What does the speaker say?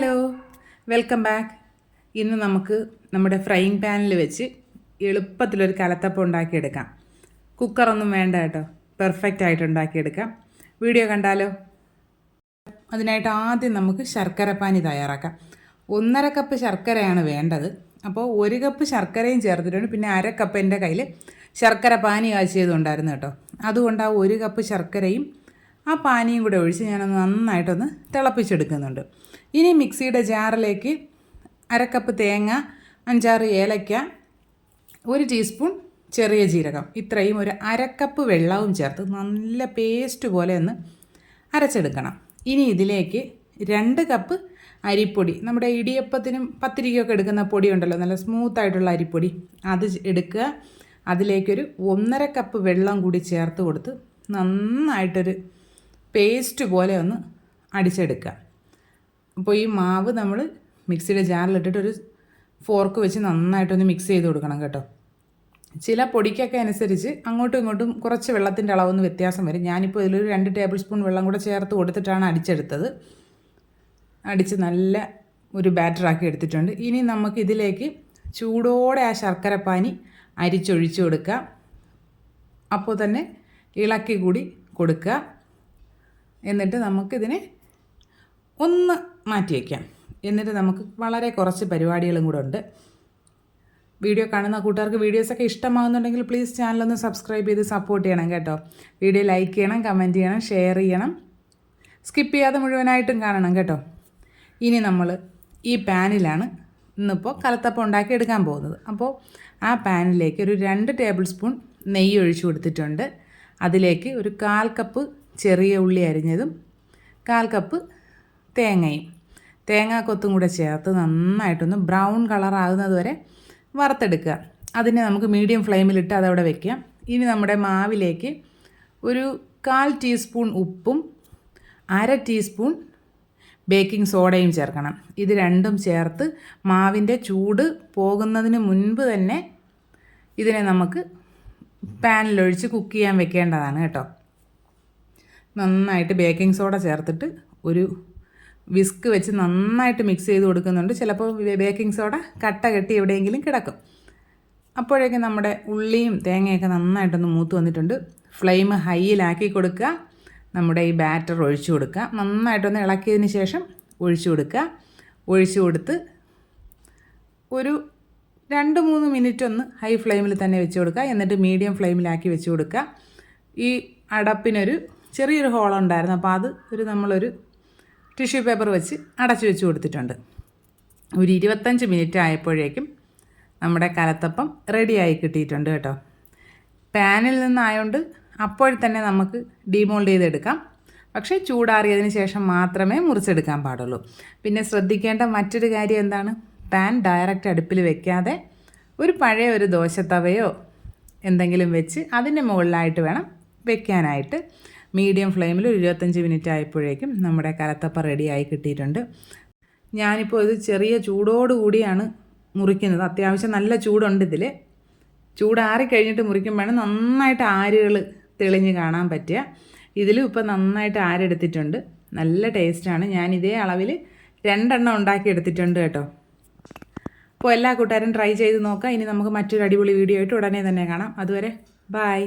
Hello welcome back. ഇന്ന് നമുക്ക് നമ്മുടെ ഫ്രൈയിങ് പാനിൽ വെച്ച് എളുപ്പത്തിലൊരു കലത്തപ്പം ഉണ്ടാക്കിയെടുക്കാം. കുക്കറൊന്നും വേണ്ട കേട്ടോ പെർഫെക്റ്റ് ആയിട്ട് ഉണ്ടാക്കിയെടുക്കാം. വീഡിയോ കണ്ടാലോ? അതിനായിട്ട് ആദ്യം നമുക്ക് ശർക്കര പാനി തയ്യാറാക്കാം. ഒന്നര കപ്പ് ശർക്കരയാണ് വേണ്ടത്. അപ്പോൾ ഒരു കപ്പ് ശർക്കരയും ചേർത്തിട്ടുണ്ട്. പിന്നെ അര കപ്പ് എന്റെ കയ്യിൽ ശർക്കര പാനി കാച്ചിയതുണ്ടായിരുന്നു കേട്ടോ. അതുകൊണ്ട് ആ ഒരു കപ്പ് ശർക്കരയും ആ പാനിയും കൂടെ ഒഴിച്ച് ഞാനൊന്ന് നന്നായിട്ടൊന്ന് തിളപ്പിച്ചെടുക്കുന്നുണ്ട്. ഇനി മിക്സിയുടെ ജാറിലേക്ക് അരക്കപ്പ് കപ്പ് തേങ്ങ അഞ്ചാറ് ഏലയ്ക്ക ഒരു ടീസ്പൂൺ ചെറിയ ജീരകം ഇത്രയും ഒരു അരക്കപ്പ് വെള്ളവും ചേർത്ത് നല്ല പേസ്റ്റ് പോലെ ഒന്ന് അരച്ചെടുക്കണം. ഇനി ഇതിലേക്ക് രണ്ട് കപ്പ് അരിപ്പൊടി നമ്മുടെ ഇടിയപ്പത്തിനും പത്തിരിക്കൊക്കെ എടുക്കുന്ന പൊടി ഉണ്ടല്ലോ നല്ല സ്മൂത്ത് ആയിട്ടുള്ള അരിപ്പൊടി അത് എടുക്കുക. അതിലേക്കൊരു ഒന്നര കപ്പ് വെള്ളം കൂടി ചേർത്ത് കൊടുത്ത് നന്നായിട്ടൊരു പേസ്റ്റ് പോലെ ഒന്ന് അടിച്ചെടുക്കുക. അപ്പോൾ ഈ മാവ് നമ്മൾ മിക്സിയുടെ ജാറിലിട്ടിട്ട് ഒരു ഫോർക്ക് വെച്ച് നന്നായിട്ടൊന്ന് മിക്സ് ചെയ്ത് കൊടുക്കണം കേട്ടോ. ചില പൊടിക്കൊക്കെ അനുസരിച്ച് അങ്ങോട്ടും ഇങ്ങോട്ടും കുറച്ച് വെള്ളത്തിന്റെ അളവൊന്ന് വ്യത്യാസം വരും. ഞാനിപ്പോൾ ഇതിലൊരു രണ്ട് ടേബിൾ സ്പൂൺ വെള്ളം കൂടെ ചേർത്ത് കൊടുത്തിട്ടാണ് അടിച്ചെടുത്തത്. അടിച്ച് നല്ല ഒരു ബാറ്ററാക്കി എടുത്തിട്ടുണ്ട്. ഇനി നമുക്ക് ഇതിലേക്ക് ചൂടോടെ ആ ശർക്കരപ്പാനി അരിച്ചൊഴിച്ചു കൊടുക്കുക. അപ്പോൾ തന്നെ ഇളക്കി കൂടി കൊടുക്കുക. എന്നിട്ട് നമുക്കിതിനെ ഒന്ന് മാറ്റി വയ്ക്കാം. എന്നിട്ട് നമുക്ക് വളരെ കുറച്ച് പരിപാടികളും കൂടെ ഉണ്ട്. വീഡിയോ കാണുന്ന കൂട്ടുകാർക്ക് വീഡിയോസൊക്കെ ഇഷ്ടമാകുന്നുണ്ടെങ്കിൽ പ്ലീസ് ചാനലൊന്ന് സബ്സ്ക്രൈബ് ചെയ്ത് സപ്പോർട്ട് ചെയ്യണം കേട്ടോ. വീഡിയോ ലൈക്ക് ചെയ്യണം കമന്റ് ചെയ്യണം ഷെയർ ചെയ്യണം. സ്കിപ്പ് ചെയ്യാതെ മുഴുവനായിട്ടും കാണണം കേട്ടോ. ഇനി നമ്മൾ ഈ പാനിലാണ് ഇന്നിപ്പോൾ കലത്തപ്പം ഉണ്ടാക്കി എടുക്കാൻ പോകുന്നത്. അപ്പോൾ ആ പാനിലേക്ക് ഒരു രണ്ട് ടേബിൾ സ്പൂൺ നെയ്യ് ഒഴിച്ചു കൊടുത്തിട്ടുണ്ട്. അതിലേക്ക് ഒരു കാൽ കപ്പ് ചെറിയ ഉള്ളി അരിഞ്ഞതും കാൽ കപ്പ് തേങ്ങയും. തേങ്ങാക്കൊത്തും കൂടെ ചേർത്ത് നന്നായിട്ടൊന്ന് ബ്രൗൺ കളറാകുന്നത് വരെ വറുത്തെടുക്കുക. അതിനെ നമുക്ക് മീഡിയം ഫ്ലെയിമിലിട്ട് അതവിടെ വെക്കാം. ഇനി നമ്മുടെ മാവിലേക്ക് ഒരു കാൽ ടീസ്പൂൺ ഉപ്പും അര ടീസ്പൂൺ ബേക്കിംഗ് സോഡയും ചേർക്കണം. ഇത് രണ്ടും ചേർത്ത് മാവിന്റെ ചൂട് പോകുന്നതിന് മുൻപ് തന്നെ ഇതിനെ നമുക്ക് പാനിലൊഴിച്ച് കുക്ക് ചെയ്യാൻ വെക്കേണ്ടതാണ് കേട്ടോ. നന്നായിട്ട് ബേക്കിംഗ് സോഡ ചേർത്തിട്ട് ഒരു വിസ്ക് വെച്ച് നന്നായിട്ട് മിക്സ് ചെയ്ത് കൊടുക്കുന്നുണ്ട്. ചിലപ്പോൾ ബേക്കിംഗ് സോഡ കട്ട കെട്ടി എവിടെയെങ്കിലും കിടക്കും. അപ്പോഴേക്ക് നമ്മുടെ ഉള്ളിയും തേങ്ങയൊക്കെ നന്നായിട്ടൊന്ന് മൂത്ത് വന്നിട്ടുണ്ട്. ഫ്ലെയിം ഹൈയിലാക്കി കൊടുക്കുക. നമ്മുടെ ഈ ബാറ്റർ ഒഴിച്ചു കൊടുക്കുക. നന്നായിട്ടൊന്ന് ഇളക്കിയതിന് ശേഷം ഒഴിച്ചു കൊടുക്കുക. ഒഴിച്ചു കൊടുത്ത് ഒരു രണ്ട് മൂന്ന് മിനിറ്റ് ഒന്ന് ഹൈ ഫ്ലെയിമിൽ തന്നെ വെച്ച് കൊടുക്കുക. എന്നിട്ട് മീഡിയം ഫ്ലെയിമിലാക്കി വെച്ച് കൊടുക്കുക. ഈ അടപ്പിനൊരു ചെറിയൊരു ഹോൾ ഉണ്ടായിരുന്നു. അപ്പോൾ അത് ഒരു നമ്മളൊരു ടിഷ്യൂ പേപ്പർ വെച്ച് അടച്ചു വെച്ച് കൊടുത്തിട്ടുണ്ട്. ഒരു ഇരുപത്തഞ്ച് മിനിറ്റ് ആയപ്പോഴേക്കും നമ്മുടെ കലത്തപ്പം റെഡിയായി കിട്ടിയിട്ടുണ്ട് കേട്ടോ. പാനിൽ നിന്നായതുകൊണ്ട് അപ്പോൾ തന്നെ നമുക്ക് ഡീമോൾഡ് ചെയ്തെടുക്കാം. പക്ഷേ ചൂടാറിയതിന് ശേഷം മാത്രമേ മുറിച്ചെടുക്കാൻ പാടുള്ളൂ. പിന്നെ ശ്രദ്ധിക്കേണ്ട മറ്റൊരു കാര്യം എന്താണ്? പാൻ ഡയറക്റ്റ് അടുപ്പിൽ വെക്കാതെ ഒരു പഴയ ഒരു ദോശത്തവയോ എന്തെങ്കിലും വെച്ച് അതിന്റെ മുകളിലായിട്ട് വേണം വെക്കാനായിട്ട്. മീഡിയം ഫ്ലെയിമിൽ ഒരു ഇരുപത്തഞ്ച് മിനിറ്റ് ആയപ്പോഴേക്കും നമ്മുടെ കലത്തപ്പ റെഡിയായി കിട്ടിയിട്ടുണ്ട്. ഞാനിപ്പോൾ ഇത് ചെറിയ ചൂടോടുകൂടിയാണ് മുറിക്കുന്നത്. അത്യാവശ്യം നല്ല ചൂടുണ്ട് ഇതിൽ ചൂടാറി കഴിഞ്ഞിട്ട് മുറിക്കുമ്പോഴാണ് നന്നായിട്ട് ആരുകൾ തെളിഞ്ഞ് കാണാൻ പറ്റുക. ഇതിലും ഇപ്പോൾ നന്നായിട്ട് ആരെടുത്തിട്ടുണ്ട് നല്ല ടേസ്റ്റാണ് ഞാൻ ഇതേ അളവിൽ രണ്ടെണ്ണം ഉണ്ടാക്കി എടുത്തിട്ടുണ്ട് കേട്ടോ. അപ്പോൾ എല്ലാ കൂട്ടുകാരും ട്രൈ ചെയ്ത് നോക്കാം ഇനി നമുക്ക് മറ്റൊരു അടിപൊളി വീഡിയോ ആയിട്ട് ഉടനെ തന്നെ കാണാം. അതുവരെ ബായ്